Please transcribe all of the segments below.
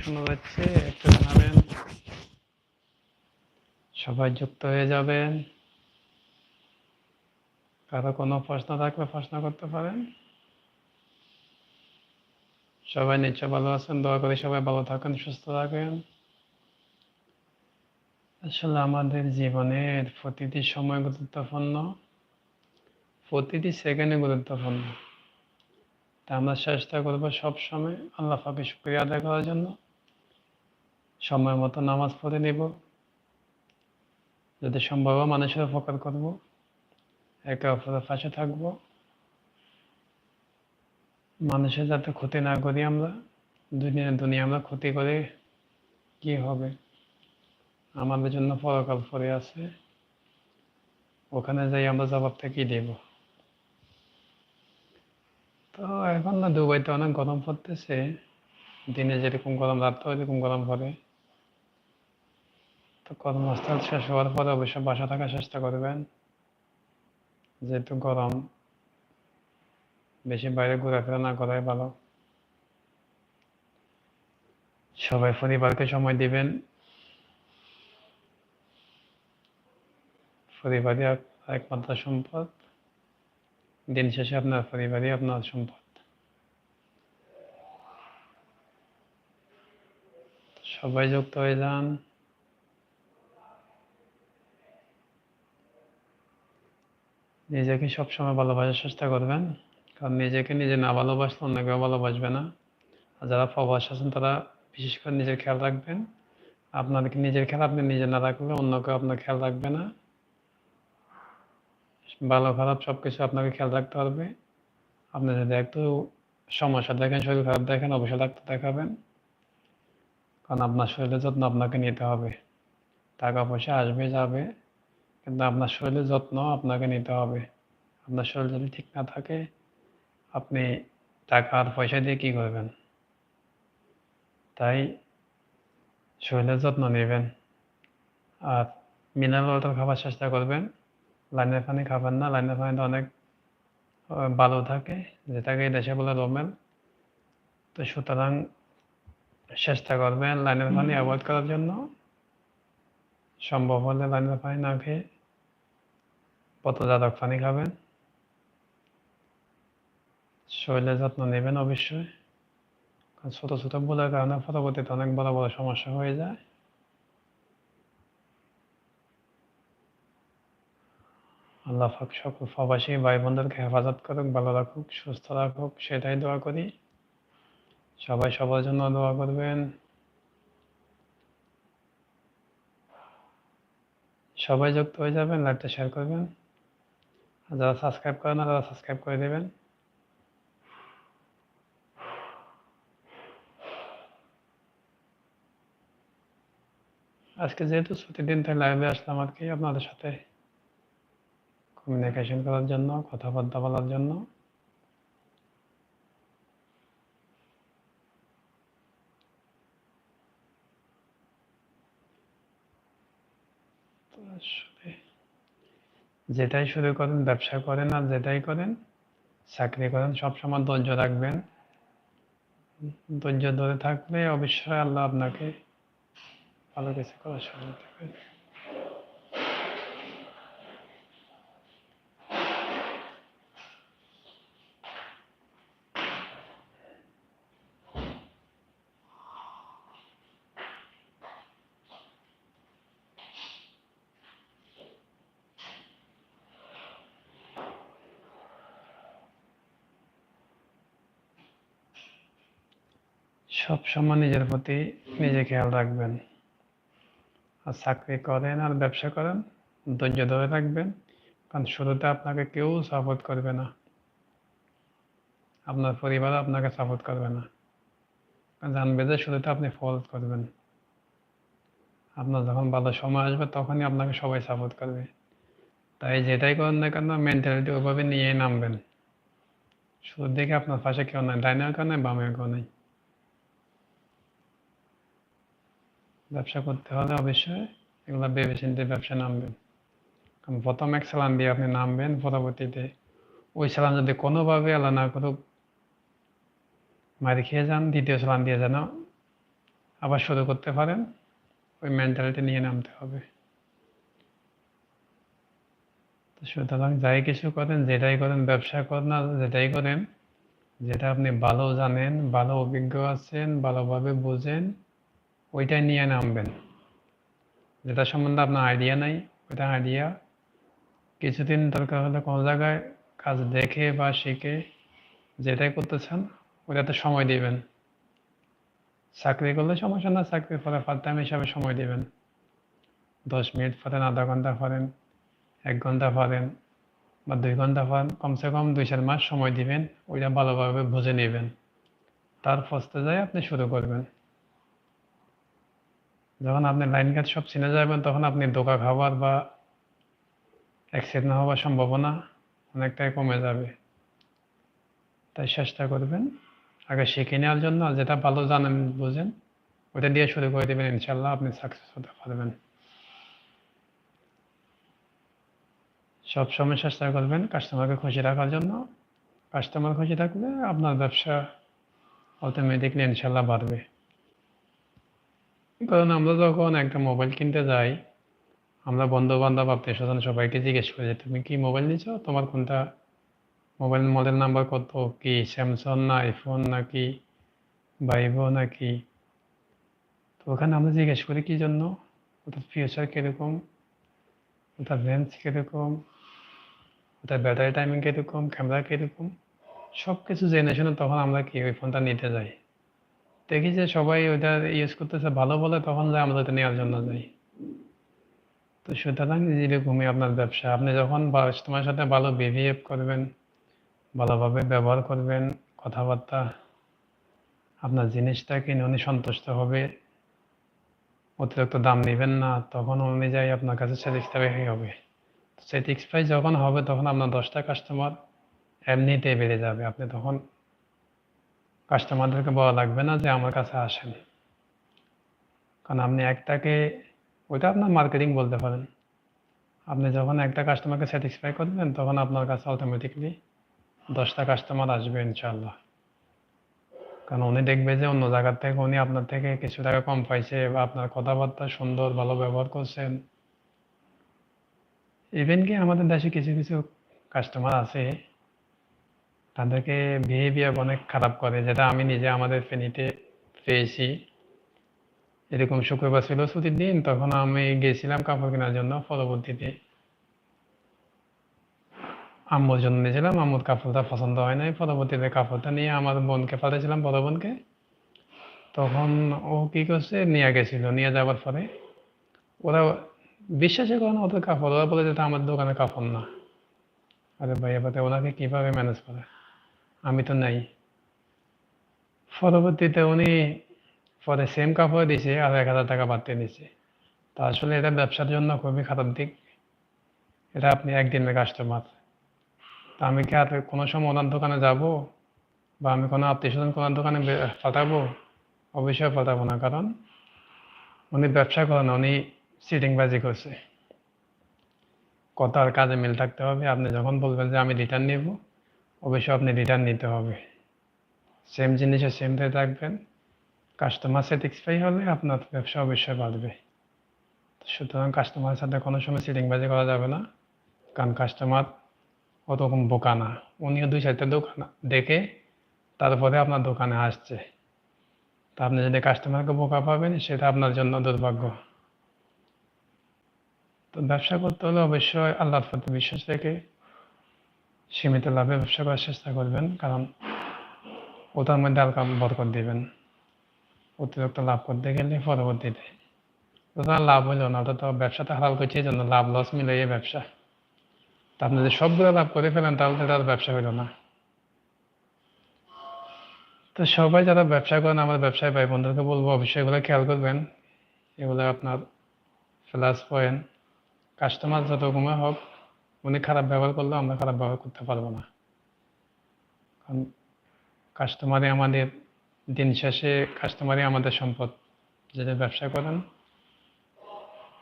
শোনা যাচ্ছে জানাবেন সবাই যুক্ত হয়ে যাবেন। কারও কোনো প্রশ্ন থাকলে প্রশ্ন করতে পারেন। সবাই নিশ্চয় ভালো আছেন, দোয়া করি সবাই ভালো থাকেন, সুস্থ থাকেন। আসলে আমাদের জীবনের প্রতিটি সময় গুরুত্বপূর্ণ, প্রতিটি সেকেন্ডে গুরুত্বপূর্ণ। তা আমরা চেষ্টা করব সবসময় আল্লাহ পাকে শুক্রিয়া আদায় করার জন্য। সময় মতো নামাজ পড়ে নিব। যদি সম্ভব মানুষের উপকার করব। একে অপরের পাশে থাকব। মানুষের যাতে ক্ষতি না করি আমরা দুনিয়া দুনিয়া আমরা ক্ষতি করে কি হবে? আমাদের জন্য পরকাল পরে আছে। ওখানে যাই আমরা জবাবটা কি দেব। তো এখন না দুবাইতে অনেক গরম পড়তেছে। দিনে যেরকম গরম রাত্রে ওইরকম গরম পড়ে। তো কর্মস্থল শেষ হওয়ার পরে অবশ্যই বাসা থাকার চেষ্টা করবেন। যেহেতু গরম, বেশি বাইরে ঘোরাফেরা না করাই ভালো। সবাই পরিবারকে সময় দিবেন। পরিবারই একমাত্র সম্পদ। দিন শেষে আপনার পরিবারই আপনার সম্পদ। সবাই যুক্ত হয়ে যান। নিজেকে সবসময় ভালোবাসার চেষ্টা করবেন। কারণ নিজেকে নিজে না ভালোবাসলে অন্য কেউ ভালোবাসবে না। আর যারা প্রবাস আছেন, তারা বিশেষ করে নিজের খেয়াল রাখবেন। আপনাদেরকে নিজের খেয়াল আপনি নিজে না রাখলে অন্য কেউ আপনার খেয়াল রাখবে না। ভালো, খারাপ সব কিছু আপনাকে খেয়াল রাখতে হবে। আপনি যদি একটু সমস্যা দেখেন, শরীর খারাপ দেখেন, অবশ্যই ডাক্তার দেখাবেন। কারণ আপনার শরীরের যত্ন আপনাকে নিতে হবে। টাকা পয়সা আসবে, যাবে। কিন্তু আপনার শরীরের যত্ন আপনাকে নিতে হবে। আপনার শরীর যদি ঠিক না থাকে আপনি টাকা আর পয়সা দিয়ে কী করবেন? তাই শরীরের যত্ন নেবেন। আর মিনারেল ওয়াটার খাবার চেষ্টা করবেন। লাইনের পানি খাবেন না। লাইনের পানিটা অনেক ভালো থাকে যেটাকে দেশে বলে রোমেল। তো সুতরাং চেষ্টা করবেন লাইনের পানি অ্যাভয়েড করার জন্য। সম্ভব হলে লাইনের পানি না খেয়ে পতজাতক পানি খাবেন? শরীরের যত্ন নেবেন অবশ্যই। কারণ ছোটো ছোটো ভুলের কারণে পরবর্তীতে অনেক বড় বড় সমস্যা হয়ে যায়। আল্লাহ পাক সকল প্রবাসী ভাই বোনদেরকে হেফাজত করুক, ভালো রাখুক, সুস্থ রাখুক, সেটাই দোয়া করি। সবাই সবার জন্য দোয়া করবেন। সবাই যুক্ত হয়ে যাবেন, লাইভটা শেয়ার করবেন। যারা সাবস্ক্রাইব করেন না, তারা সাবস্ক্রাইব করে দেবেন আজকে যেহেতু ছুটির দিন, তাই লাইভে আসলাম আর কি আপনাদের সাথে। কমিউনিকেশন করার জন্য, কথাবার্তা বলার জন্য। আসলে যেটাই শুরু করেন, ব্যবসা করেন আর যেটাই করেন, চাকরি করেন, সবসময় ধৈর্য রাখবেন। ধৈর্য ধরে থাকলে অবশ্যই আল্লাহ আপনাকে ভালো কিছু করার সুযোগ দেবেন। সবসময় নিজের প্রতি নিজে খেয়াল রাখবেন। আর চাকরি করেন আর ব্যবসা করেন, ধৈর্য ধরে রাখবেন, কারণ শুরুতে আপনাকে কেউ সাপোর্ট করবে না। আপনার পরিবার আপনাকে সাপোর্ট করবে না। জানবে যে শুরুতে আপনি ফল করবেন। আপনার যখন ভালো সময় আসবে, তখনই আপনাকে সবাই সাপোর্ট করবে। তাই যেটাই করেন না কেন মেন্টালিটি ওইভাবে নিয়েই নামবেন। শুরুর দিকে আপনার পাশে কেউ নাই ডাইনেও কেউ নাই বামেও কেউ নাই। ব্যবসা করতে হলে অবশ্যই। এগুলো ভেবে চিন্তে ব্যবসা নামবেন। কারণ প্রথম এক সালান দিয়ে আপনি নামবেন, পরবর্তীতে ওই সালান যদি কোনোভাবে আল্লাহ না করুক, মারি খেয়ে যান, দ্বিতীয় সালান দিয়ে যেন আবার শুরু করতে পারেন, ওই মেন্টালিটি নিয়ে নামতে হবে। তো সুতরাং যাই কিছু করেন, যেটাই করেন, ব্যবসা করেন আর যেটাই করেন, যেটা আপনি ভালো জানেন, ভালো অভিজ্ঞ আছেন, ভালোভাবে বোঝেন ওইটাই নিয়ে নামবেন। যেটা সম্বন্ধে আপনার আইডিয়া নাই, ওইটা আইডিয়া কিছুদিন দরকার হলে কোনো জায়গায় কাজ দেখে বা শিখে যেটাই করতে চান ওটাতে সময় দিবেন। চাকরি করলে সমস্যা না চাকরির পরে পার্ট টাইম হিসাবে সময় দিবেন। দশ মিনিট পড়েন আধা ঘণ্টা পড়েন এক ঘণ্টা পড়েন বা দুই ঘণ্টা পড়েন কমসে কম দুই চার মাস সময় দিবেন, ওইটা ভালোভাবে বুঝে নেবেন। তার ফস্তে যায় আপনি শুরু করবেন। যখন আপনি লাইন কাজ সব চিনে যাবেন তখন আপনি ধোকা খাবার বা অ্যাক্সিডেন্ট হওয়ার সম্ভাবনা অনেকটাই কমে যাবে। তাই চেষ্টা করবেন আগে শিখে নেওয়ার জন্য যেটা ভালো জানেন, বুঝেন ওটা দিয়ে শুরু করে দেবেন ইনশাল্লাহ আপনি সাকসেস হতে পারবেন। সবসময় চেষ্টা করবেন কাস্টমারকে খুশি রাখার জন্য। কাস্টমার খুশি থাকলে আপনার ব্যবসা অটোমেটিকলি ইনশাল্লাহ বাড়বে। কারণ আমরা যখন একটা মোবাইল কিনতে যাই, আমরা বন্ধু বান্ধব আত্মীয় স্বজন সবাইকে জিজ্ঞেস করি যে, তুমি কি মোবাইল নিছ? তোমার কোনটা মোবাইল মডেল নাম্বার কত? কি স্যামসং না আইফোন নাকি ভাইভো নাকি? তো ওখানে আমরা জিজ্ঞেস করি, কি জন্য? ওটার ফিউচার কীরকম? ওটার রেঞ্জ কীরকম? ওটার ব্যাটারি টাইমিং কীরকম? ক্যামেরা কীরকম? সব কিছু জেনে শুনে তখন আমরা কি ওই ফোনটা নিতে যাই। দেখি যে সবাই ওইটা ইউজ করতেছে, ভালো বলে তখন যাই আমরা ওটা নেওয়ার জন্য যাই। তো সুতরাং যেরকমই আপনার ব্যবসা। আপনি যখন কাস্টমারের সাথে ভালো বিহেভ করবেন, ভালোভাবে ব্যবহার করবেন, কথাবার্তা, আপনার জিনিসটা কিনে উনি সন্তুষ্ট হবে, অতিরিক্ত দাম নেবেন না, তখন অনুযায়ী আপনার কাছে স্যাটিসফাই হবে। স্যাটিসফাই যখন হবে, তখন আপনার দশটা কাস্টমার এমনিতেই বেড়ে যাবে। আপনি তখন কাস্টমারদেরকে বলা লাগবে না যে আমার কাছে আসেন। কারণ আপনি একটাকে, ওইটা আপনার মার্কেটিং বলতে পারেন। আপনি যখন একটা কাস্টমারকে স্যাটিসফাই করবেন তখন আপনার কাছে অটোমেটিকলি দশটা কাস্টমার আসবে ইনশাল্লাহ কারণ উনি দেখবে যে অন্য জায়গার থেকে উনি আপনার থেকে কিছু টাকা কম পাইছে বা আপনার কথাবার্তা সুন্দর, ভালো ব্যবহার করছেন। ইভেন কি আমাদের দেশে কিছু কিছু কাস্টমার আছে তাদেরকে বিহেভিয়ার অনেক খারাপ করে, যেটা আমি নিজে আমাদের ফেনীতে পেয়েছি। এরকম শুক্রবার ছিল ছুটির দিন, তখন আমি গেছিলাম কাপড় কেনার জন্য পরবর্তীতে। আম্মুর জন্য নিয়েছিলাম, আম্মুর কাপড়টা পছন্দ হয় নাই। পরবর্তীতে কাপড়টা নিয়ে আমার বোনকে পাঠিয়েছিলাম বড় বোনকে। তখন ও কি করছে, নিয়ে গেছিল, নিয়ে যাওয়ার পরে ওরা বিশ্বাসই করে না ওদের কাপড়। ওরা বলে যেটা আমার দোকানে কাপড় না। আরে ভাই এবার ওনাকে কীভাবে ম্যানেজ করে? আমি তো নাই। পরবর্তীতে উনি পরে সেম কাপড় দিছে আর এক হাজার টাকা বাড়তে দিছে। তা আসলে এটা ব্যবসার জন্য খুবই খারাপ দিক। এটা আপনি একদিনের কাস্টমার তা আমি কি আর কোনো সময় ওনার দোকানে যাব? বা আমি কোনো আত্মীয় স্বজন কোনো দোকানে পাঠাবো? অবশ্যই পাঠাবো না, কারণ উনি ব্যবসা করেন, উনি সিটিংবাজি করছে। কথা আর কাজে মিল থাকতে হবে। আপনি যখন বলবেন যে আমি রিটার্ন নিব অবশ্যই আপনি রিটার্ন নিতে হবে। সেম জিনিসে সেম রেট রাখবেন কাস্টমার স্যাটিসফাই হলে আপনার ব্যবসা অবশ্যই বাড়বে। সুতরাং কাস্টমারের সাথে কোনো সময় সিটিংবাজি করা যাবে না। কারণ কাস্টমার ওরকম বোকা না। উনিও দুই চারটে দোকান দেখে তারপরে আপনার দোকানে আসছে। তা আপনি যদি কাস্টমারকে বোকা পাবেন সেটা আপনার জন্য দুর্ভাগ্য। তো ব্যবসা করতে হলে অবশ্যই আল্লাহর প্রতি বিশ্বাস রেখে সীমিত লাভে ব্যবসা করার চেষ্টা করবেন, কারণ ওটার মধ্যে হালকা বরকত দিবেন। অতিরিক্ত লাভ করতে গেলে পরবর্তীতে ওটা লাভ হইল না, ওটা তো ব্যবসাটা হালাল করছে, এই জন্য লাভ লস মিলে এই ব্যবসা। তা আপনি যদি সবগুলো লাভ করে ফেলেন, তাহলে তো আর ব্যবসা হইল না। তো সবাই যারা ব্যবসা করেন, আমার ব্যবসায় ভাই বন্ধুদেরকে বলব, অবশ্যই এগুলো খেয়াল করবেন। এগুলো আপনার প্লাস পয়েন্ট কাস্টমার যত কমে হোক উনি খারাপ ব্যবহার করলেও আমরা খারাপ ব্যবহার করতে পারব না। কারণ কাস্টমারই আমাদের দিন শেষে কাস্টমারই আমাদের সম্পদ। যেটা ব্যবসা করেন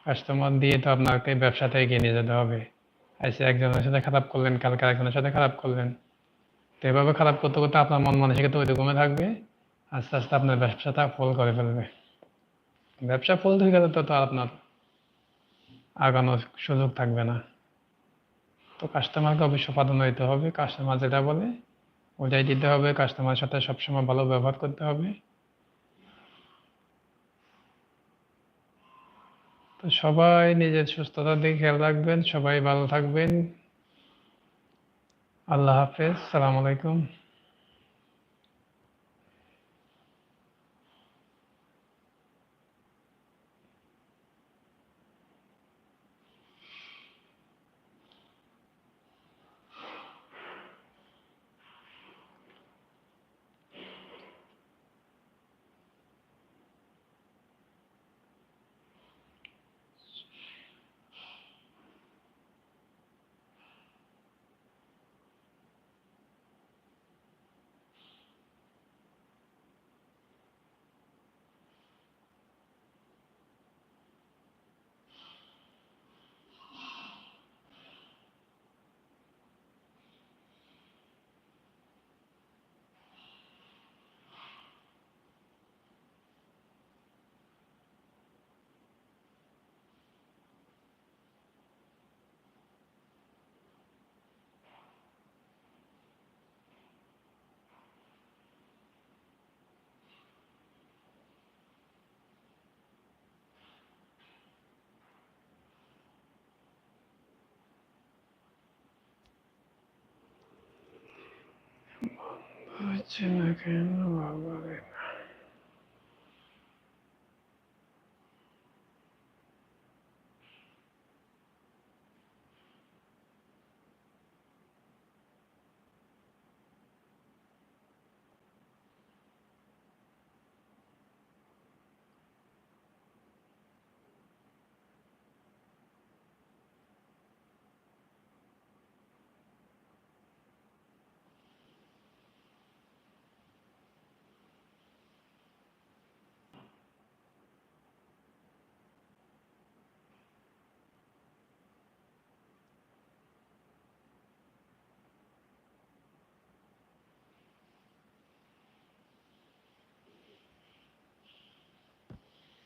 কাস্টমার দিয়ে তো আপনাকে ব্যবসাটা এগিয়ে নিয়ে যেতে হবে। এসে একজনের সাথে খারাপ করলেন, কালকে আরেকজনের সাথে খারাপ করলেন। তো এভাবে খারাপ করতে করতে আপনার মন মানসিকতা ওই রকমই থাকবে, আস্তে আস্তে আপনার ব্যবসাটা ফল করে ফেলবে। ব্যবসা ফুল থেকে গেলে তো আপনার আগানোর সুযোগ থাকবে না। তো কাস্টমারকে অবশ্য প্রাধান্য দিতে হবে। কাস্টমার যেটা বলে, ওটাই দিতে হবে। কাস্টমারের সাথে সবসময় ভালো ব্যবহার করতে হবে। তো সবাই নিজের সুস্থতার দিকে খেয়াল রাখবেন, সবাই ভালো থাকবেন। আল্লাহ হাফেজ, সালাম আলাইকুম। হচ্ছে না কেন বাবা রে